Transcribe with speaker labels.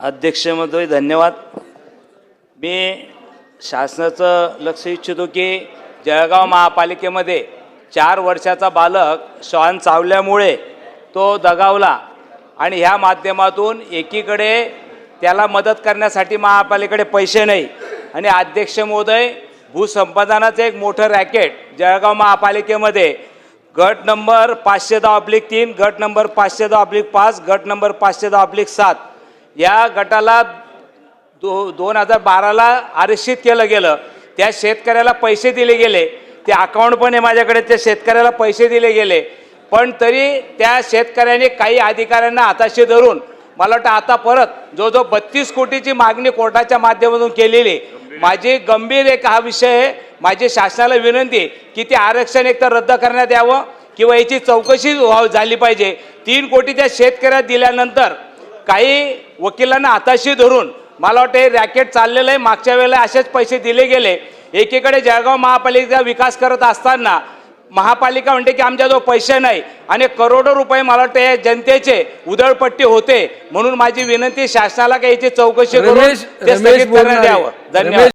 Speaker 1: अध्यक्ष महोदय धन्यवाद. मी शासनाचं लक्ष इच्छितो की जळगाव महापालिकेमध्ये चार वर्षाचा बालक श्वान चावल्यामुळे तो दगावला आणि ह्या माध्यमातून एकीकडे त्याला मदत करण्यासाठी महापालिकेकडे पैसे नाही आणि अध्यक्ष महोदय भूसंपादनाचं एक मोठं रॅकेट जळगाव महापालिकेमध्ये गट नंबर पाचशे दहा ऑब्लिक तीन गट नंबर पाचशे दहा ऑब्लिक पाच गट नंबर पाचशे दहा ऑब्लिक सात या गटाला दो दोन हजार बाराला आरक्षित केलं गेलं. त्या शेतकऱ्याला पैसे दिले गेले. ते अकाउंट पण आहे माझ्याकडे त्या शेतकऱ्याला पैसे दिले गेले. पण तरी त्या शेतकऱ्याने काही अधिकाऱ्यांना हाताशी धरून मला वाटतं आता परत जो जो बत्तीस कोटीची मागणी कोर्टाच्या माध्यमातून केलेली माझी गंभीर एक हा विषय आहे. माझी शासनाला विनंती आहे की ते आरक्षण एकतर रद्द करण्यात यावं किंवा याची चौकशी झाली पाहिजे. तीन कोटी त्या शेतकऱ्यात दिल्यानंतर काही वकिलांना हाताशी धरून मला वाटतं हे रॅकेट चाललेलं आहे मागच्या वेळेला असेच पैसे दिले गेले. एकीकडे जळगाव महापालिकेचा विकास करत असताना महापालिका म्हणते की आमच्याजवळ पैसे नाही आणि करोडो रुपये मला वाटतं हे जनतेचे उधळपट्टी होते. म्हणून माझी विनंती शासनाला काही याची चौकशी करून ते स्थगित करण्यात. यावं. धन्यवाद.